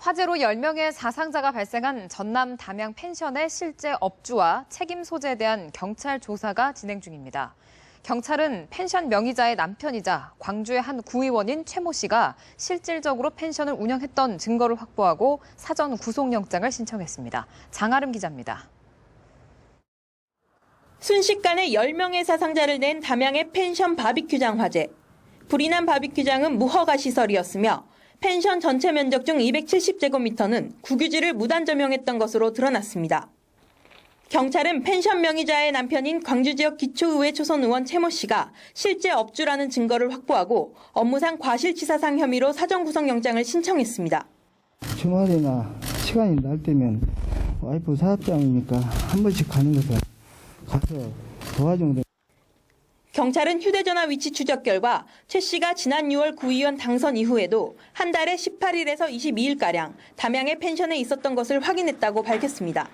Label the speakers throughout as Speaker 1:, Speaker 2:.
Speaker 1: 화재로 10명의 사상자가 발생한 전남 담양 펜션의 실제 업주와 책임 소재에 대한 경찰 조사가 진행 중입니다. 경찰은 펜션 명의자의 남편이자 광주의 한 구의원인 최모 씨가 실질적으로 펜션을 운영했던 증거를 확보하고 사전 구속영장을 신청했습니다. 장아름 기자입니다.
Speaker 2: 순식간에 10명의 사상자를 낸 담양의 펜션 바비큐장 화재. 불이 난 바비큐장은 무허가 시설이었으며 펜션 전체 면적 중 270제곱미터는 국유지를 무단 점용했던 것으로 드러났습니다. 경찰은 펜션 명의자의 남편인 광주 지역 기초의회 초선 의원 최모 씨가 실제 업주라는 증거를 확보하고 업무상 과실치사상 혐의로 사전 구속영장을 신청했습니다.
Speaker 3: 주말이나 시간이 날 때면 와이프 사업장이니까 한 번씩 가는 것은 가서 도와주면 돼.
Speaker 2: 경찰은 휴대전화 위치 추적 결과 최 씨가 지난 6월 구의원 당선 이후에도 한 달에 18일에서 22일가량 담양의 펜션에 있었던 것을 확인했다고 밝혔습니다.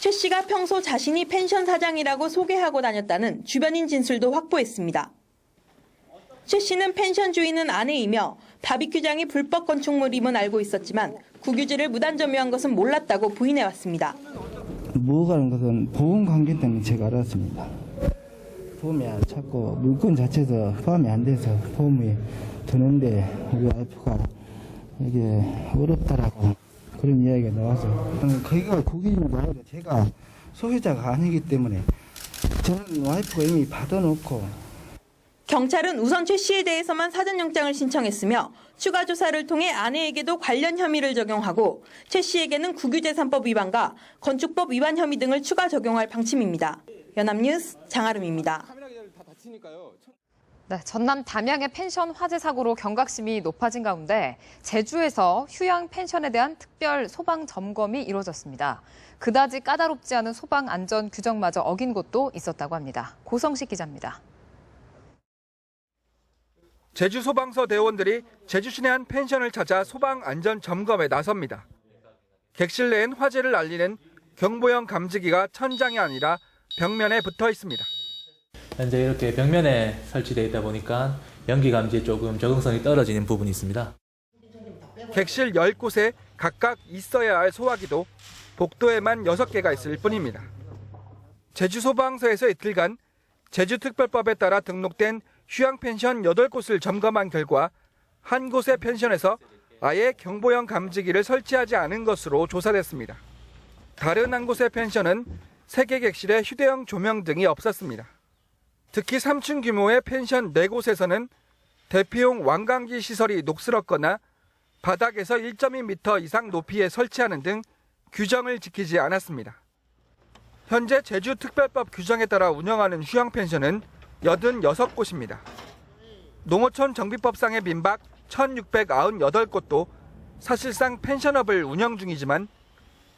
Speaker 2: 최 씨가 평소 자신이 펜션 사장이라고 소개하고 다녔다는 주변인 진술도 확보했습니다. 최 씨는 펜션 주인은 아내이며 바비큐장이 불법 건축물임은 알고 있었지만 국유지를 무단 점유한 것은 몰랐다고 부인해왔습니다.
Speaker 3: 무어가는 것은 보험 관계 때문에 제가 알았습니다. 보험이 안 찾고 물건 자체도 포함이 안 돼서 보험이 드는데 우리 와이프가 이게 어렵다라고. 그런 이야기가 나와서. 어, 거기가 고객님도 아니라 제가 소유자가 아니기 때문에 저는 와이프가 이미 받아놓고.
Speaker 2: 경찰은 우선 최 씨에 대해서만 사전영장을 신청했으며 추가 조사를 통해 아내에게도 관련 혐의를 적용하고 최 씨에게는 국유재산법 위반과 건축법 위반 혐의 등을 추가 적용할 방침입니다. 연합뉴스 장아름입니다.
Speaker 1: 네, 전남 담양의 펜션 화재 사고로 경각심이 높아진 가운데 제주에서 휴양 펜션에 대한 특별 소방 점검이 이루어졌습니다. 그다지 까다롭지 않은 소방 안전 규정마저 어긴 곳도 있었다고 합니다. 고성식 기자입니다.
Speaker 4: 제주 소방서 대원들이 제주 시내 한 펜션을 찾아 소방 안전 점검에 나섭니다. 객실 내엔 화재를 알리는 경보형 감지기가 천장이 아니라 벽면에 붙어 있습니다.
Speaker 5: 현재 이렇게 벽면에 설치되어 있다 보니까 연기 감지에 조금 적응성이 떨어지는 부분이 있습니다.
Speaker 4: 객실 10곳에 각각 있어야 할 소화기도 복도에만 6개가 있을 뿐입니다. 제주 소방서에서 이틀간 제주특별법에 따라 등록된 휴양 펜션 8곳을 점검한 결과 한 곳의 펜션에서 아예 경보형 감지기를 설치하지 않은 것으로 조사됐습니다. 다른 한 곳의 펜션은 세개 객실에 휴대용 조명 등이 없었습니다. 특히 3층 규모의 펜션 4곳에서는 대피용 왕강기 시설이 녹슬었거나 바닥에서 1.2m 이상 높이에 설치하는 등 규정을 지키지 않았습니다. 현재 제주특별법 규정에 따라 운영하는 휴양 펜션은 86곳입니다. 농어촌 정비법상의 민박 1698곳도 사실상 펜션업을 운영 중이지만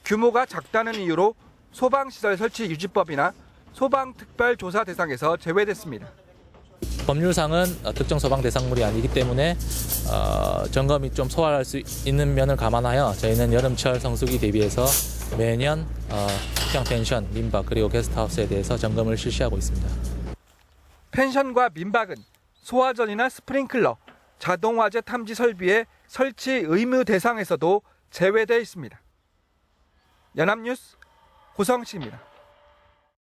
Speaker 4: 규모가 작다는 이유로 소방시설 설치 유지법이나 소방특별조사 대상에서 제외됐습니다.
Speaker 5: 법률상은 어, 특정 소방 대상물이 아니기 때문에 어, 점검이 좀 소홀할 수 있는 면을 감안하여 저희는 여름철 성수기 대비해서 매년 어, 휴양 펜션, 민박 그리고 게스트하우스에 대해서 점검을 실시하고 있습니다.
Speaker 4: 펜션과 민박은 소화전이나 스프링클러, 자동화재 탐지 설비의 설치 의무 대상에서도 제외되어 있습니다. 연합뉴스 보상심이라